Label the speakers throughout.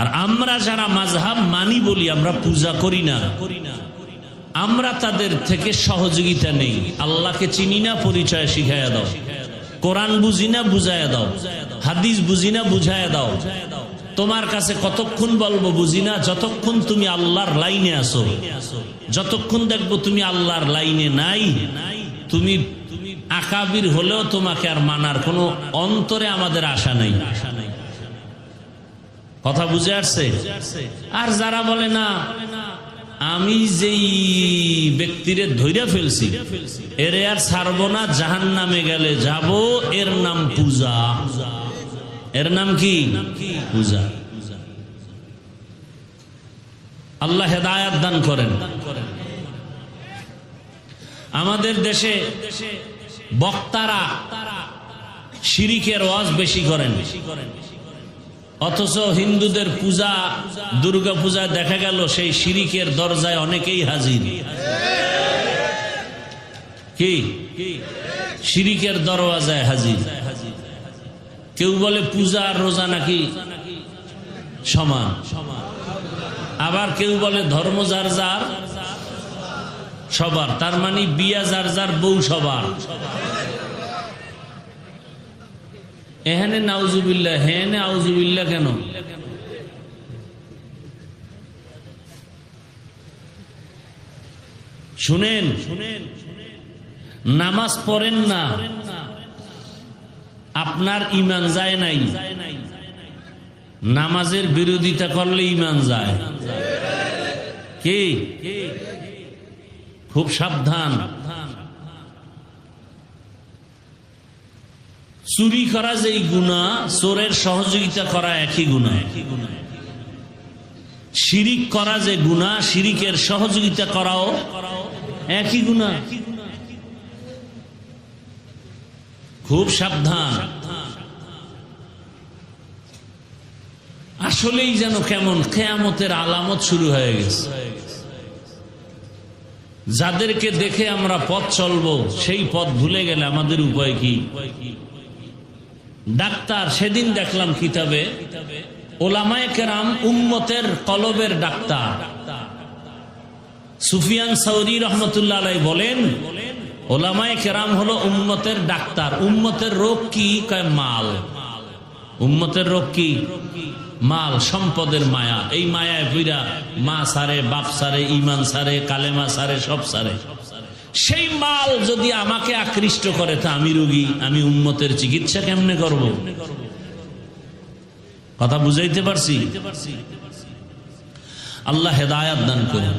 Speaker 1: আর আমরা যারা মাঝহাব মানি বলি, আমরা পূজা করি না। আমরা তাদের থেকে সহযোগিতা নেই। আল্লাহকে চিনি না, পরিচয় শিখাইয়া দাও। কোরআন বুঝি না, বুঝাইয়া দাও। হাদিস বুঝি না, বুঝাইয়া দাও। তোমার কাছে কতক্ষণ বলব বুঝি না, যতক্ষণ তুমি আল্লাহর লাইনে আসো যতক্ষণ দেখব তুমি আল্লাহর লাইনে নাই, তুমি আকাবির হলেও তোমাকে আর মানার কোনো অন্তরে আমাদের আশা নেই। কথা বুঝে আসছে? আর যারা বলে না, আমি যেই ব্যক্তিরে ধৈর্য ফেলছি, এর আর ছাড়ব না জাহান নামে গেলে যাব, এর নাম পূজা। এর নাম কি? পূজা। আল্লাহ হেদায়াত দান করেন। আমাদের দেশে বক্তারা শিরিকের ওয়াজ বেশি করেন। অথচ হিন্দুদের পূজা, দুর্গা পূজা দেখা গেল সেই শিরিকের দরজায় অনেকেই হাজির। কি? শিরিকের দরওয়াজায় হাজির। কেউ বলে পূজা আর রোজা নাকি সমান। আবার কেউ বলে ধর্ম যার যার, সবার। তার মানে বিয়া যার যার, বউ সবার। এখানে নাউজুবিল্লা হেনে আউজুবিল্লা কেন? শুনেন, নামাজ পড়েন না, আপনার ইমান যায় নাই। নামাজের বিরোধিতা করলে ইমান যায়। কি? খুব সাবধান। চুরি করা যেই গুণা, চোরের সহযোগিতা করা একই গুণা। একই গুণা শিরিক করা যে গুণা, শিরিকের সহযোগিতা করাও একই গুণা। খুব সাবধান। আসলেই যেন কেমন কেয়ামতের আলামত শুরু হয়ে গেছে। যাদেরকে দেখে আমরা পথ চলবো, সেই পথ ভুলে গেলে আমাদের উপায় কি? ডাক্তার, সেদিন দেখলাম কিতাবে, ওলামায় কেরাম উম্মতের কলবের ডাক্তার। সুফিয়ান সৌরি রহমতুল্লাহ বলেন, ওলামায় কেরাম হলো উম্মতের ডাক্তার। উম্মতের রোগ কি? মাল। উম্মতের রোগ কি? মাল, সম্পদের মায়া। এই মায়ায় বুইরা মা সারে, বাপ সারে ইমান সারে, কালেমা সারে, সব সারে। সেই মাল যদি আমাকে আকৃষ্ট করে, তা আমি রোগী, আমি উন্মতের চিকিৎসা কেমনে করব? কথা বুঝাইতে পারছি? আল্লাহ হেদায়াত দান করেন।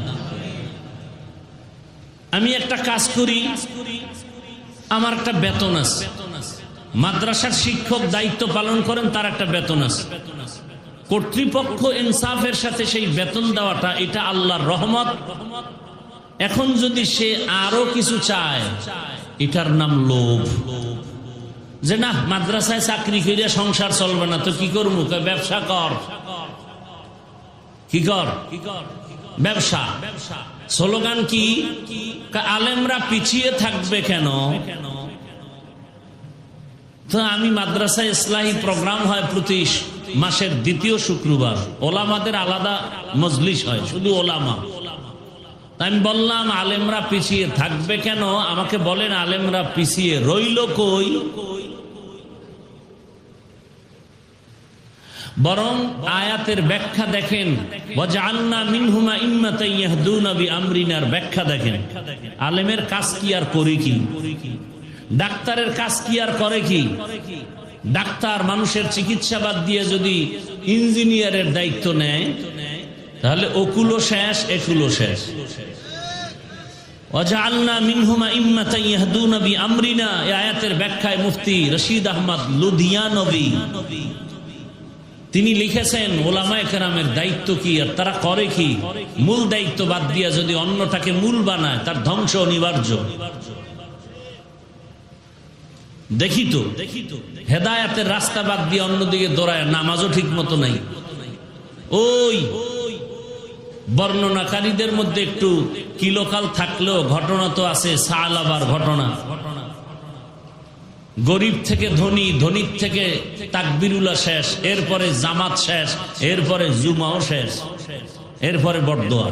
Speaker 1: আমি একটা কাজ করি, আমার একটা বেতন আছে। মাদ্রাসার শিক্ষক দায়িত্ব পালন করেন, তার একটা বেতন আছে। কর্তৃপক্ষ ইনসাফের সাথে সেই বেতন দেওয়াটা, এটা আল্লাহর রহমত। এখন যদি সে আরও কিছু চায়, এটার নাম লোভ। যে না, মাদ্রাসায় চাকরি করিয়া সংসার চলবে না, তো কি করব? ব্যবসা কর। কি কর? ব্যবসা। স্লোগান কি? আলেমরা পিছিয়ে থাকবে কেন? তো আমি মাদ্রাসায় ইসলাহী প্রোগ্রাম হয় প্রতি মাসের দ্বিতীয় শুক্রবার। ওলামাদের আলাদা মজলিস হয়, শুধু ওলামা। আমি বললাম, আলেমরা পিছিয়ে থাকবে কেন? আমাকে বলেন, আলেমরা পিছিয়ে রইল কই? বরং আয়াতের ব্যাখ্যা দেখেন মিনহুমা আমরিনার ব্যাখ্যা দেখেন, আলেমের কাজ কি আর করি কি? ডাক্তারের কাজ কি আর করে কি? ডাক্তার মানুষের চিকিৎসা বাদ দিয়ে যদি ইঞ্জিনিয়ারের দায়িত্ব নেয় তাহলে ওকুলো শেষ, একুলো শেষ। তিনি লিখেছেন দায়িত্ব কি আর তারা করে কি? মূল দায়িত্ব বাদ দিয়া যদি অন্যটাকে মূল বানায়, তার ধ্বংস অনিবার্য। দেখি তো দেখি তো, হেদায়াতের রাস্তা বাদ দিয়ে অন্যদিকে দৌড়ায়, নামাজও ঠিক মতো নাই। ওই বর্ণনাকারীদের মধ্যে একটু কিলোকাল থাকলেও ঘটনা তো আছে, সালাবার ঘটনা। গরিব থেকে ধনী, ধনীর থেকে তাকবিরুল্লাহ শেষ, এরপরে জামাত শেষ, এরপরে জুমাও শেষ, এরপরে বরদোয়া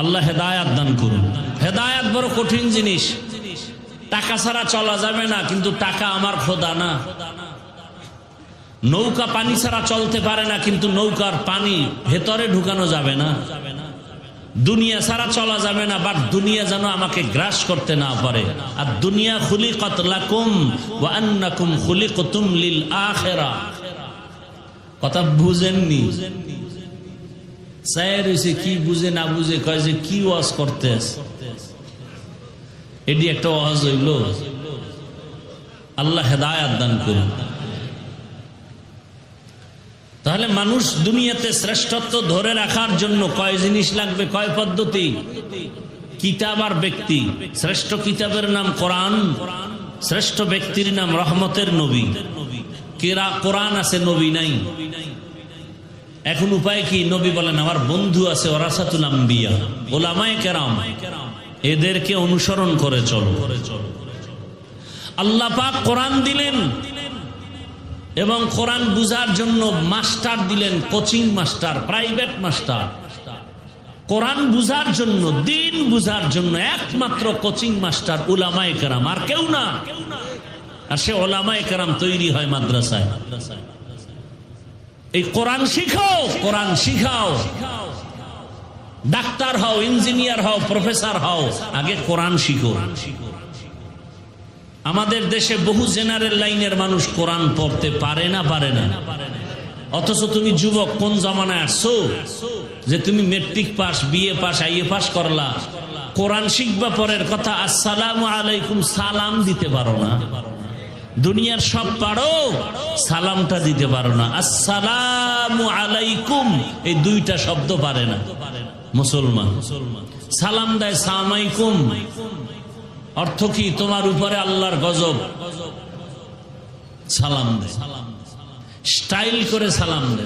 Speaker 1: আল্লাহ হেদায়াত দান করুন। হেদায়াত বড় কঠিন জিনিস। টাকা ছাড়া চলা যাবে না, কিন্তু টাকা আমার খোদা না। নৌকা পানি ছাড়া চলতে পারে না, কিন্তু নৌকার পানি ভেতরে ঢুকানো যাবে না। দুনিয়া ছাড়া চলা যাবে না, বাট দুনিয়া যেন আমাকে গ্রাস করতে না পারে। আর দুনিয়া খুলি কতলাকুম ওয়ান্নাকুম খুলি কতুম লিল আখেরা। কথা বুঝেননি? কি বুঝে না বুঝে কয় যে কি ওয়াজ করতে এটি একটা ওয়াজ হইল, আল্লাহ হেদায়াত দান করুন। তাহলে মানুষ দুনিয়াতে শ্রেষ্ঠত্ব ধরে রাখার জন্য কয় জিনিস লাগবে, কয় পদ্ধতি? কিতাব আর ব্যক্তি। শ্রেষ্ঠ কিতাবের নাম কোরআন, শ্রেষ্ঠ ব্যক্তির নাম রহমতের নবী। কেরা, কোরআন আছে, নবী নাই। এখন উপায় কি? নবী বলেন, আমার বন্ধু আছে ওরাসাতুল এদেরকে অনুসরণ করে চলো। আল্লাহ পাক কোরআন দিলেন। এবং কোরআন বুঝার জন্য মাস্টার দিলেন coaching master, private master. Quran বুঝার জন্য, দিন বুঝার জন্য একমাত্র কোচিং মাস্টার উলামায় কেরাম, আর কেউ না। আর সে ওলামায় কেরাম তৈরি হয় মাদ্রাসায়। এই কোরআন শিখাও কোরআন শিখাও। ডাক্তার হও, ইঞ্জিনিয়ার হও, প্রফেসর হও, আগে কোরআন শিখো। আমাদের দেশে বহু জেনারেল লাইনের মানুষ কোরআন পড়তে পারে না পারে না। অথচ তুমি যুবক কোন জমানায় আসছো? যে তুমি matric pass BA pass IA pass করলা। কোরআন শিখবা পরের কথা, আসসালাম আলাইকুম, সালাম দিতে পারো না। দুনিয়ার সব পারো, সালামটা দিতে পারো না। আসসালাম আলাইকুম, এই দুইটা শব্দ পারে না। মুসলমান, সালাম দেয় সামাইকুম অর্থ কি? তোমার উপরে আল্লাহর গজব। সালাম দে। স্টাইল করে সালাম দে।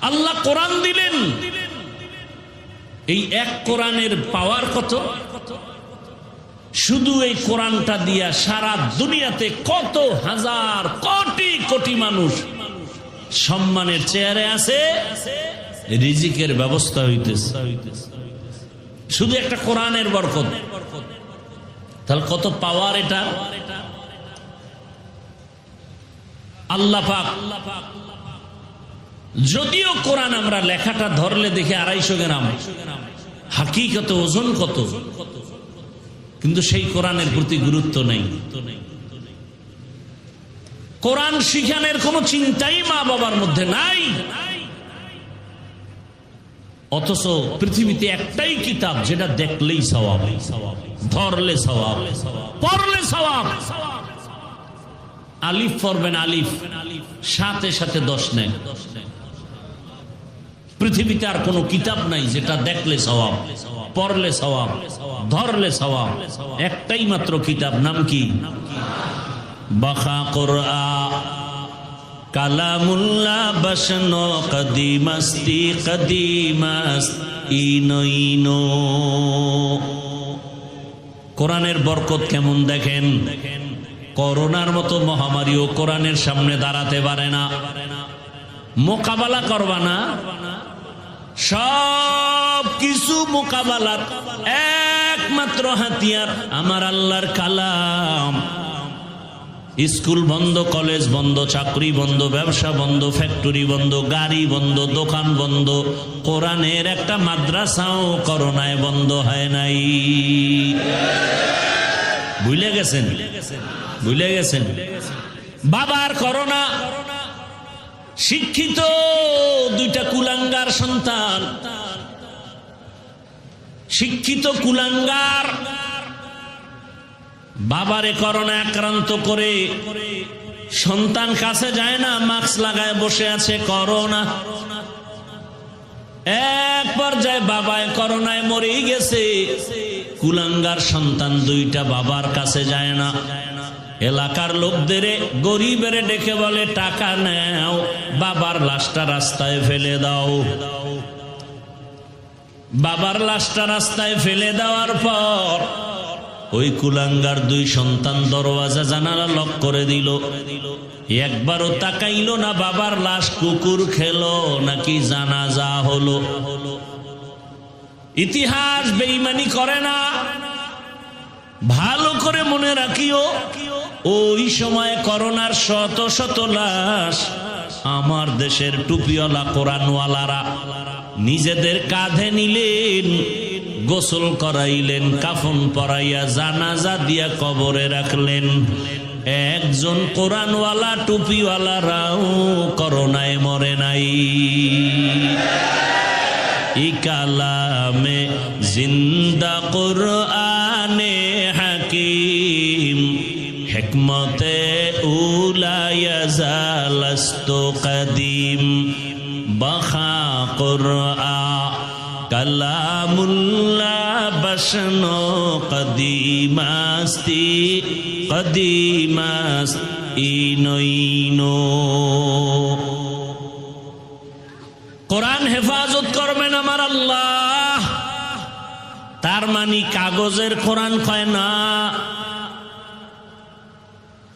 Speaker 1: আল্লাহ কোরআন দিলেন। এই এক কোরআনের পাওয়ার কত? শুধু এই কোরআনটা দিয়া সারা দুনিয়াতে কত হাজার কোটি কোটি মানুষ সম্মানের চেয়ারে আছে, রিজিকের ব্যবস্থা হইতেছে। শুধু একটা কোরআনের বরকত। তাহলে কত পাওয়ার এটা? আল্লাহ যদিও কোরআন আমরা লেখাটা ধরলে দেখে আড়াইশো গ্রাম, হাকিকত ওজন কত? কিন্তু সেই কোরআনের প্রতি গুরুত্ব নেই। কোরআন শিখানের কোনো চিন্তাই মা বাবার মধ্যে নাই। অথচ পৃথিবীতে একটাই কিতাব, যেটা দেখলেই সবাব ধরলে সবাব পড়লে সবাব আলিফ পড়বেন আলিফ, সাথে সাথে দশ নেন। পৃথিবীতে আর কোনো কিতাব নাই যেটা দেখলে সবাব পড়লে সবাব ধরলে সবাব একটাই মাত্র কিতাব, নাম কি? বাখা কোরআ কালামুল্লাহ বসন কদিমস্তি কদিমস ইনো কোরআনের বরকত কেমন দেখেন? করোনার মতো মহামারীও কোরআনের সামনে দাঁড়াতে পারে না। মোকাবেলা করবা না? সব কিছু মোকাবেলার একমাত্র হাতিয়ার আমার আল্লাহর কালাম। স্কুল বন্ধ, কলেজ বন্ধ, চাকরি বন্ধ, ব্যবসা বন্ধ, ফ্যাক্টরি বন্ধ, গাড়ি বন্ধ, দোকান বন্ধ, কোরআনের একটা মাদ্রাসাও করোনায় বন্ধ হয় নাই। ভুলে গেছেন? ভুলে গেছেন? বাবার করোনা, শিক্ষিত দুইটা কুলাঙ্গার সন্তান। শিক্ষিত কুলাঙ্গার বাবারে করোনা আক্রান্ত করে সন্তান কাছে যায় না, মাস্ক লাগায় বসে আছে করোনা। এক পর্যায়ে বাবায় করোনায় মরেই গেছে। কুলাঙ্গার সন্তান দুইটা বাবার কাছে যায় না। এলাকার লোকদের গরিবের ডেকে বলে, টাকা নেও, বাবার লাশটা রাস্তায় ফেলে দাও। বাবার লাশটা রাস্তায় ফেলে দেওয়ার পর ওই কুলাঙ্গার দুই সন্তান দরওয়াজা জানালা লক করে দিল। একবারও তাকাইল না বাবার লাশ, কুকুর খেল, নাকি জানাজা হলো। ইতিহাস বেইমানি করে না। ভালো করে মনে রাখিও, ওই সময় করোনার শত শত লাশ আমার দেশের টুপিওয়ালা কোরআনওয়ালারা নিজেদের কাঁধে নিলেন, গোসল করাইলেন, কাফন পরাইয়া জানাজা দিয়া কবরে রাখলেন। একজন কোরআনওয়ালা টুপিওয়ালারাও করোনায় মরে নাই। ইকালামে জিন্দা কুরআনে হাকিম, হিকমতে উলায়া জালস্ত কদিম বখা কুরআ কালামুল্লাহ বসনো কদিমাস্তি কদিমাস ইনইনো কোরআন হেফাজত করবেন আমার আল্লাহ তার মানে কাগজের কোরআন কয় না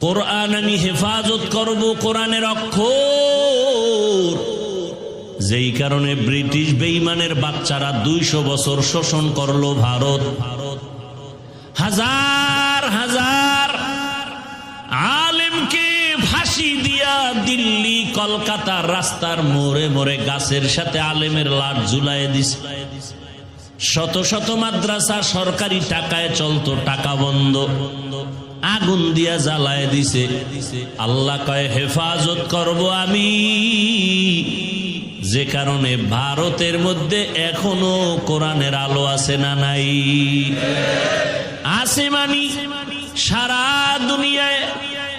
Speaker 1: কোরআন আমি হেফাজত করব, কোরআনের অক্ষর। যেই কারণে ব্রিটিশ বেইমানের বাচ্চারা দুইশো বছর শোষণ করল ভারত। ভারত হাজার হাজার আলেমকে ফাঁসি দিয়া দিল্লি কলকাতার রাস্তার মোড়ে মোড়ে গাছের সাথে আলেমের লাট ঝুলাই দিস শত শত মাদ্রাসা সরকারি টাকায় চলতো, টাকা বন্ধ। আগুন দিয়া জ্বালায় দিছে। আল্লাহ কয়, হেফাজত করব আমি। যে কারণে ভারতের মধ্যে এখনও কোরআনের আলো আছে না নাই। আছে মানি, সারা দুনিয়ায়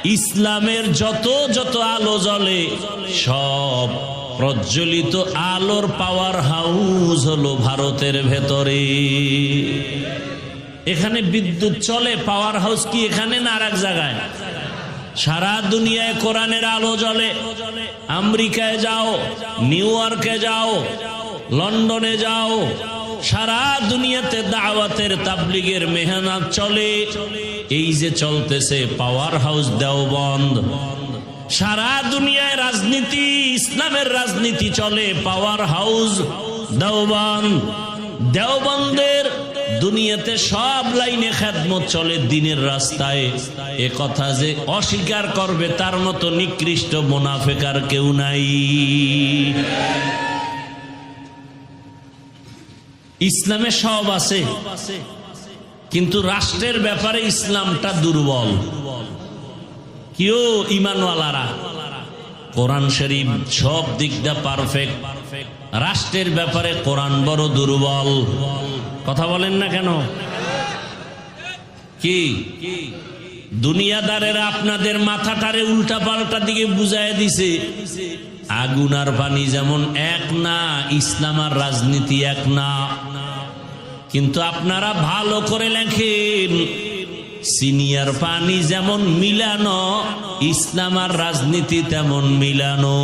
Speaker 1: ইসলামের যত যত আলো জ্বলে, সব প্রজ্বলিত আলোর পাওয়ার হাউস হলো ভারতের ভেতরে। এখানে বিদ্যুৎ চলে পাওয়ার হাউস কি এখানে না আর এক জায়গায়? সারা দুনিয়ায় কোরআনের আলো জ্বলে। আমেরিকায় যাও, নিউ ইয়র্কে যাও, লন্ডনে যাও, সারা দুনিয়াতে দাওয়াতের তাবলিগের মেহনত চলে। এই যে চলতেছে পাওয়ার হাউস দেওবন্ধ সারা দুনিয়ায় রাজনীতি, ইসলামের রাজনীতি চলে পাওয়ার হাউস দেওবন্ধ দেওবন্দের দুনিয়াতে সব লাইনে খেদমত চলে দিনের রাস্তায়। এ কথা যে অস্বীকার করবে, তার মতো নিকৃষ্ট মোনাফেকার কেউ নাই। ইসলামে সব আছে, কিন্তু রাষ্ট্রের ব্যাপারে ইসলামটা দুর্বল। কেউ ইমানওয়ালারা? কোরআন শরীফ সব দিকটা পারফেক্ট রাষ্ট্রের ব্যাপারে কোরআন বড় দুর্বল। কথা বলেন না কেন? কি? দুনিয়াদারেরা আপনাদের মাথাটারে উল্টা পাল্টা দিকে বুঝাই দিছে। আগুন আর পানি যেমন এক না, ইসলাম আর রাজনীতি এক না। কিন্তু আপনারা ভালো করে লেখেন, সিনিয়র পানি যেমন মিলানো, ইসলাম আর রাজনীতি তেমন মিলানো।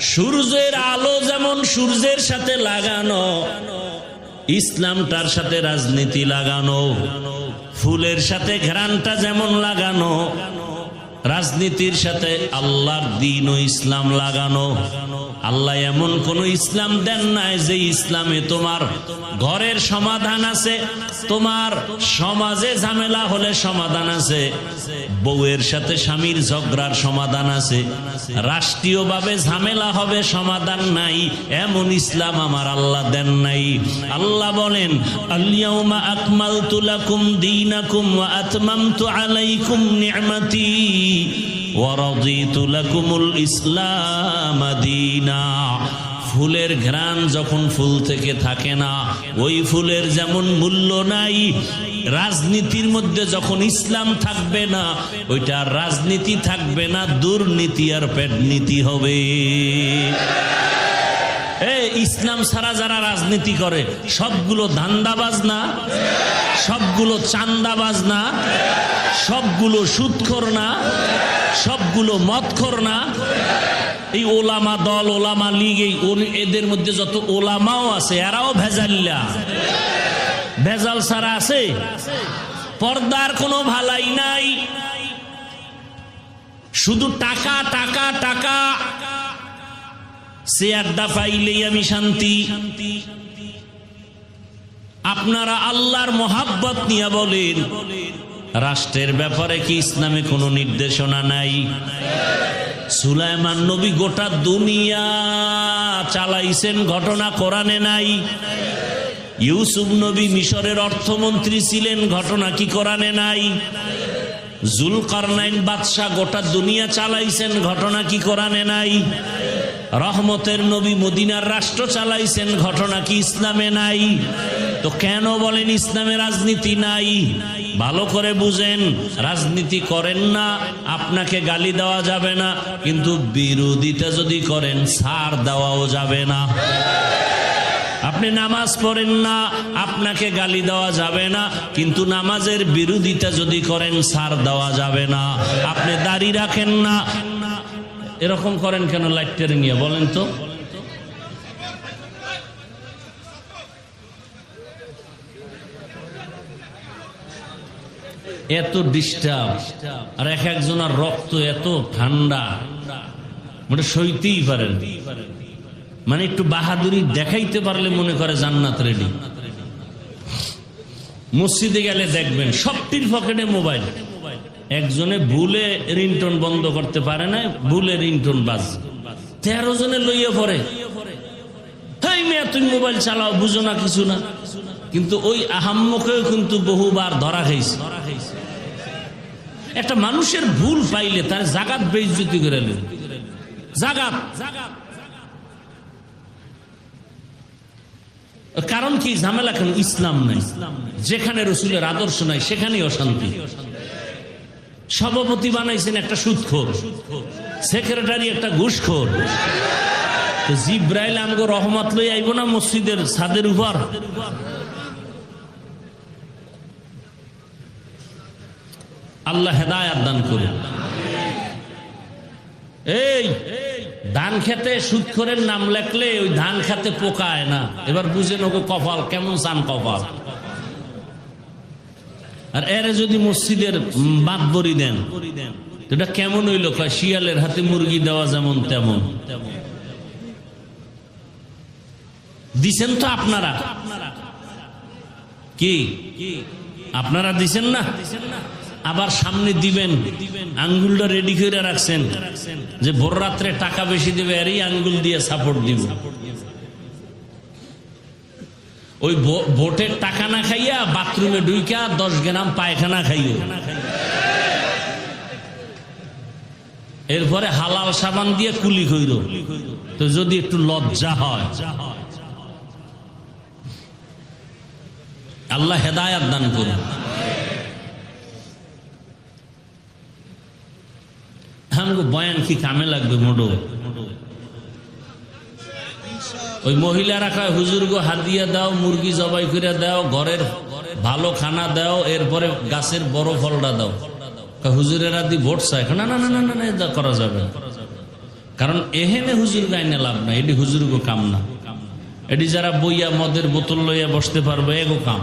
Speaker 1: সূর্যের আলো সূর্যের সাথে লাগানো ইসলামটার সাথে রাজনীতি লাগানো ফুলের সাথে ঘ্রানটা যেমন লাগানো রাজনীতির সাথে আল্লাহর দিন ও ইসলাম লাগানো। আল্লাহ এমন কোন ইসলাম দেন নাই যে ইসলামে তোমার ঘরের সমাধান আছে, তোমার সমাজে ঝামেলা হলে সমাধান আছে, বউয়ের সাথে স্বামীর ঝগড়ার সমাধান আছে, রাষ্ট্রীয়ভাবে ঝামেলা হবে, সমাধান নাই, এমন ইসলাম আমার আল্লাহ দেন নাই। আল্লাহ বলেন আলিয়াউমা আকমালতু লাকুম দীনাকুম ওয়া আলাইকুম নি'মাতি। ফুলের ঘ্রাণ যখন ফুল থেকে থাকে না, ওই ফুলের যেমন মূল্য নাই, রাজনীতির মধ্যে যখন ইসলাম থাকবে না, ওইটা রাজনীতি থাকবে না, দুর্নীতি আর পেটনীতি হবে। ইসলাম ছাড়া যারা রাজনীতি করে, সবগুলো ধান্দাবাজ না? সবগুলো চান্দাবাজ না? সবগুলো সুদখোর না? সবগুলো মদখোর না? এই ওলামা দল, ওলামা লীগ, এই এদের মধ্যে যত ওলামাও আছে, এরাও ভেজাল্লা। ভেজাল সারা আছে? পর্দার কোনো ভালাই নাই। শুধু টাকা টাকা টাকা। চেয়ারটা পাইলেই আমি শান্তি। আপনারা আল্লাহর মোহাব্বত নিয়ে বলেন, রাষ্ট্রের ব্যাপারে কি ইসলামে কোনো নির্দেশনা নাই? সুলাইমান নবী গোটা দুনিয়া চালাইছেন, ঘটনা কোরআনে নাই। ইউসুফ নবী মিশরের অর্থমন্ত্রী ছিলেন, ঘটনা কি কোরআনে নাই? জুলকারনাইন বাদশাহ গোটা দুনিয়া চালাইছেন, ঘটনা কি কোরআনে নাই? রহমতের নবী মদিনার রাষ্ট্র চালাইছেন, ঘটনা কি ইসলামে নাই? তো কেন বলেন ইসলামে রাজনীতি নাই? ভালো করে বুঝেন, রাজনীতি করেন না, আপনাকে গালি দেওয়া যাবে না, কিন্তু বিরোধিতা যদি করেন সার দেওয়াও যাবে না। আপনি নামাজ পড়েন না, আপনাকে গালি দেওয়া যাবে না, কিন্তু নামাজের বিরোধিতা যদি করেন সার দেওয়া যাবে না। আপনি দাড়ি রাখেন না এরকম করেন কেন লাইটের নিয়ে বলেন তো। এত ডিস্টার্ব আর এক একজনের রক্ত এত ঠান্ডা। মানে সইতেই পারেন। মানে একটু বাহাদুরি দেখাইতে পারলে মনে করে জান্নাত রেডি মসজিদে গেলে দেখবেন, সবটির পকেটে মোবাইল একজনে ভুলে রিংটোন বন্ধ করতে পারে না, ভুলে রিংটোন বাজ। তেরো জনে লইয়া মেয়ে, তুমি মোবাইল চালাও, বুঝো না কিছু না। কিন্তু ওই আহাম্মকেও কিন্তু বহুবার ধরা খাইছে। একটা মানুষের ভুল পাইলে তার জাগাত বেইজ্জতি করে নেবে জাগাত। কারণ কি? ঝামেলা কেন? ইসলাম নাই। যেখানে রসুলের আদর্শ নাই, সেখানেই অশান্তি। সভাপতি বানাইছেন একটা সুদখোর, সেক্রেটারি একটা ঘুষখোর। জিব্রাইল আমগো রহমত লই আইব না মসজিদের উপর? আল্লাহ হেদায়াত দান করুন। এই, ধান খেতে সুদ করে নাম লেখলে ওই ধান খেতে পোকায় না। এবার বুঝেন ওকে কপাল, কেমন চান কপাল? আর এরে যদি মসজিদের বাদ বরি দেন এটা কেমন হইল? শিয়ালের হাতে মুরগি দেওয়া যেমন তেমন। দিছেন তো আপনারা। কি? আপনারা দিছেন না? আবার সামনে দিবেন। আঙ্গুলটা রেডি করে রাখছেন। যে ভোর রাত্রে টাকা বেশি দেবে, এরই আঙ্গুল দিয়ে সাপোর্ট দিব। ওই ভোটের টাকা না খাইয়া বাথরুমে ঢুইকা দশ গ্রাম পায়খানা খাইও। এরপরে হালাল সাবান দিয়ে কুলি কইর। তো যদি একটু লজ্জা হয়। আল্লাহ হেদায়াত দান করুন। আমাকে বয়ান কি কামে লাগবে মোটো? ওই মহিলারা কয়, হুজুর গো হাদিয়া দাও, মুরগি জবাই করে দাও, ঘরের ভালো খানা দাও, এরপরে গাছের বড় ফলটা দাও। হুজুরেরা দি ভোট চায়। না না না না না না করা যাবে কারণ এহেনে হুজুর গাইনে লাভ না এটি হুজুর গো কাম না। এটি যারা বইয়া মদের বোতল লইয়া বসতে পারবে, এগো কাম।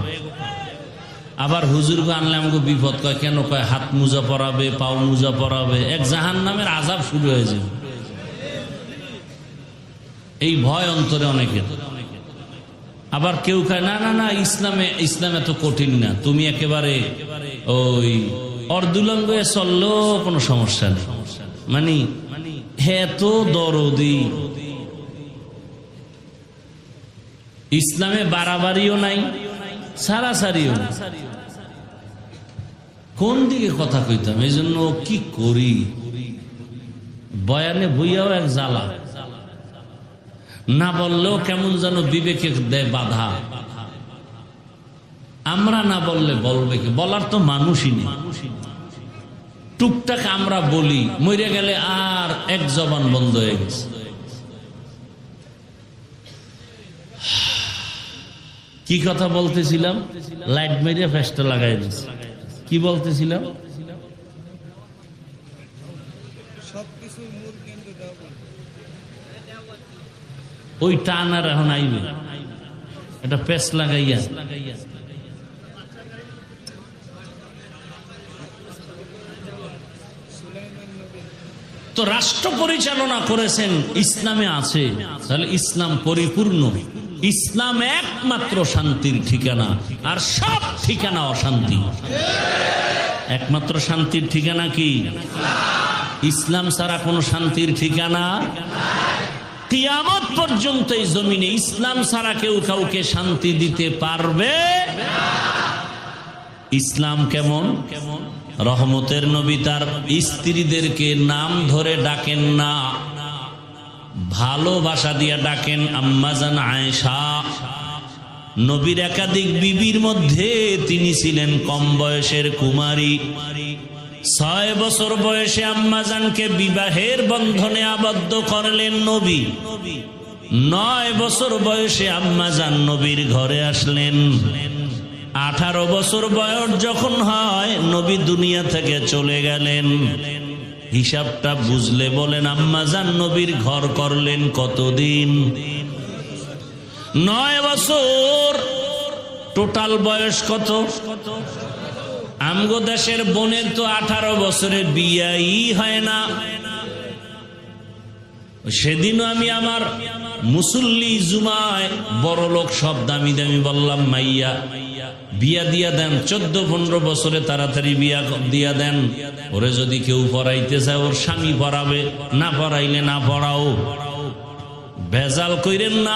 Speaker 1: আবার হুজুর গো আনলে আমাকে বিপদ, কয়, কেন? কয়, হাত মুজা পরাবে, পাও মুজা পরাবে। এক জাহান নামের আজাব শুরু হয়ে যাবে। এই ভয় অন্তরে অনেকের আবার কেউ কয়, না না না, ইসলামে, ইসলাম এত কঠিন না। তুমি একেবারে ওই অর্ধুলঙ্গ চলল কোনো সমস্যা নেই। মানে এত দরদি। ইসলামে বাড়াবাড়িও নাই, সারাসারিও কোন দিকে কথা কইতাম? এই জন্য কি করি? বয়ানে বইয়াও এক জ্বালা। না বললেও কেমন যেন বিবেকে দেয় বাধা। আমরা না বললে বলবে কি? বলার তো মানুষই নেই। টুকটাক আমরা বলি, মরে গেলে আর এক জবান বন্ধ হয়ে গেছে। কি কথা বলতেছিলাম? লাইট মেরে ফেস্টা লাগাই কি বলতেছিলাম? ওই টান আর এখন আইবে এটা পেস লাগাইয়া। তো রাষ্ট্র পরিচালনা করেছেন ইসলামে আছে, তাহলে ইসলাম পরিপূর্ণ। ইসলাম একমাত্র শান্তির ঠিকানা, আর সব ঠিকানা অশান্তি। একমাত্র শান্তির ঠিকানা কি? ইসলাম ছাড়া কোনো শান্তির ঠিকানা কিয়ামত পর্যন্ত এই জমিনে ইসলাম ছাড়া কেউ কাউকে শান্তি দিতে পারবে? ইসলাম কেমন? কেমন রহমতের নবী তার স্ত্রীদেরকে নাম ধরে ডাকেন না। ভালোবাসা দিয়া ডাকেন আম্মাজান আয়েশা। নবীর একাধিক বিবির মধ্যে তিনি ছিলেন কম বয়সের কুমারী। ছয় বছর বয়সে আম্মাজানকে বিবাহের বন্ধনে আবদ্ধ করলেন নবী। নয় বছর বয়সে আম্মাজান নবীর ঘরে আসলেন। আঠারো বছর বয়স যখন হয়, নবী দুনিয়া থেকে চলে গেলেন। হিসাবটা বুঝলে বলেন আম্মাজান নবীর ঘর করলেন কতদিন? নয় বছর। টোটাল বয়স কত? আমগো দেশের বোনের তো আঠারো বছরে বিয়াই হয় না। সেদিনও আমি আমার মুসল্লি জুমায় বড় লোক সব দামি দামি বললাম, মাইয়া, বিয়া দিয়া দেন, চোদ্দ পনেরো বছরে তাড়াতাড়ি বিয়া দিয়া দেন। ওরে যদি কেউ পড়াইতে চায়, ওর স্বামী পড়াবে, না পড়াইলে না পড়াও। ভেজাল কইরেন না।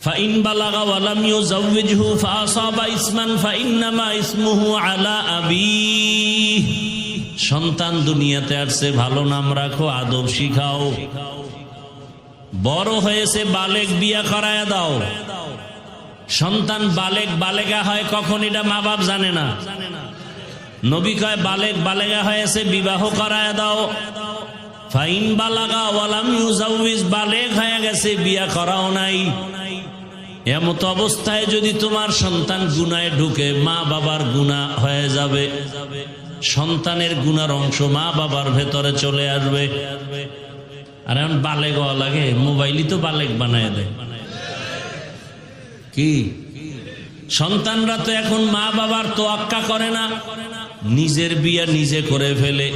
Speaker 1: فإن بلغ ولم يزوجه فأصاب اسما فإنما اسمه على أبيه সন্তান দুনিয়াতে আসছে ভালো নাম রাখো আদব শিখাও বড় হয়েছে বালেক বিয়া করায় দাও সন্তান বালেক বালেগা হয় কখন এটা মা বাপ জানে না নবী কয় বালেক বালেগা হয়েছে বিবাহ করায় দাও ফাইন বালাগা ওয়ালাম ইউজাউইজ বালেক হয়ে গেছে বিয়া করাও নাই এমত অবস্থায় যদি তোমার সন্তান গুনায় ঢুকে মা বাবার গুণা হয়ে যাবে। সন্তানের গুনার অংশ মা বাবার ভেতরে চলে আসবে। আর এখন বালেক হওয়া লাগে মোবাইলই তো বালেক বানায় দেয়। কি? সন্তানরা তো এখন মা বাবার তোয়াক্কা করে না নিজের বিয়া নিজে করে ফেলে।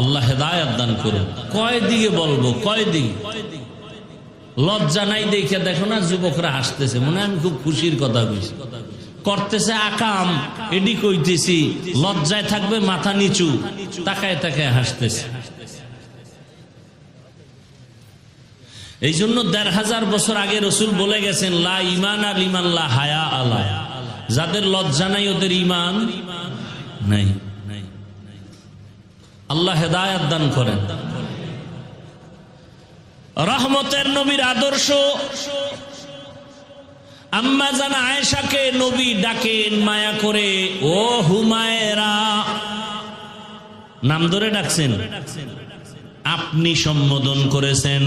Speaker 1: আল্লাহ হেদায়াত দান করুন কয় দিকে বলব? কয় দিকে লজ্জা নাই দেখে দেখো না যুবকরা হাসতেছে। মনে আমি খুব খুশির কথা কইছি। করতেছে আকাম, এডি কইতেছি, লজ্জায় থাকবে মাথা নিচু, তাকায় তাকায় হাসতেছে। এই জন্য দেড় হাজার বছর আগে রসুল বলে গেছেন, লা ইমান আর ইমান লা হায়া আলা। যাদের লজ্জা নাই, ওদের ইমান নাই। আল্লাহ হেদায়াত দান করেন। রহমতের নবীর আদর্শ। আম্মা জানা আয়েশাকে নবী ডাকেন মায়া করে, ও হুমায়রা, নাম ধরে ডাকছেন। আপনি সম্বোধন করেছেন।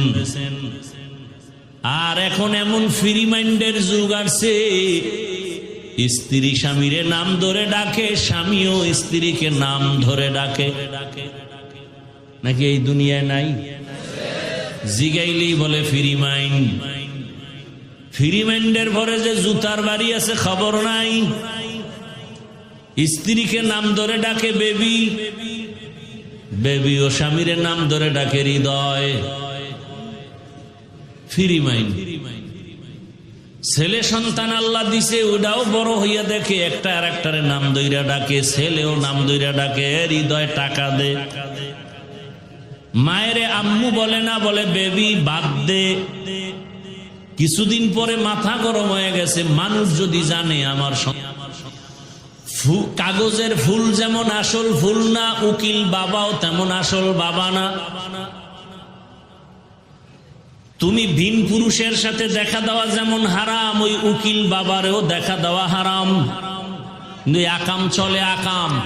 Speaker 1: আর এখন এমন ফ্রি মাইন্ডের যুগ আসছে, স্ত্রী স্বামীরে নাম ধরে ডাকে, স্বামীও স্ত্রীকে নাম ধরে ডাকে। নাকি এই দুনিয়ায় নাই? জিগাইলেই বলে ফ্রি মাইন্ড ফ্রি মাইন্ডের পরে যে জুতার বাড়ি আছে, খবর নাই। স্ত্রীকে নাম ধরে ডাকে বেবি। বেবি ও স্বামীর নাম ধরে ডাকে হৃদয়। ছেলে সন্তান আল্লাহ দিছে, ওটাও বড় হইয়া দেখে একটা আর একটারে নাম দইরা ডাকে, ছেলেও নাম দইরা ডাকে, হৃদয় টাকা দে। মায়েরে আম্মু বলে না, বলে, বেবি, বাদ দে। কিছুদিন পরে মাথা গরম হয়ে গেছে। মানুষ যদি জানে আমার কাগজের ফুল যেমন আসল ফুল না, উকিল বাবাও তেমন আসল বাবা না। তুমি ভিন পুরুষের সাথে দেখা দেওয়া যেমন হারাম, ওই উকিল বাবারেও দেখা দেওয়া হারাম। কিন্তু আকাম চলে আকাম।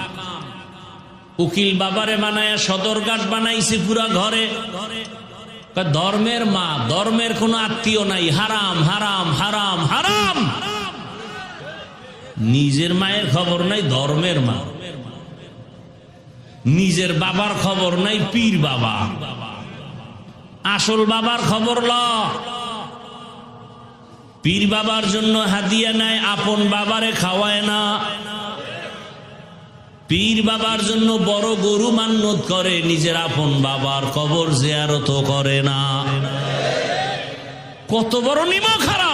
Speaker 1: উকিল বাবারে বানায় সদরঘাট বানাইছে পুরা ঘরে। ধর্মের মা, ধর্মের কোনো আত্মীয় নাই। হারাম হারাম হারাম হারাম। নিজের মায়ের খবর নাই, ধর্মের মা। নিজের বাবার খবর নাই, পীর বাবা। আসল বাবার খবর ল। পীর বাবার জন্য হাদিয়া নাই, আপন বাবারে খাওয়ায় না। পীর বাবার জন্য বড় গরু মান্যত করে, নিজের আপন বাবার কবর জিয়ারত করে না। কত বড় নিম হারাম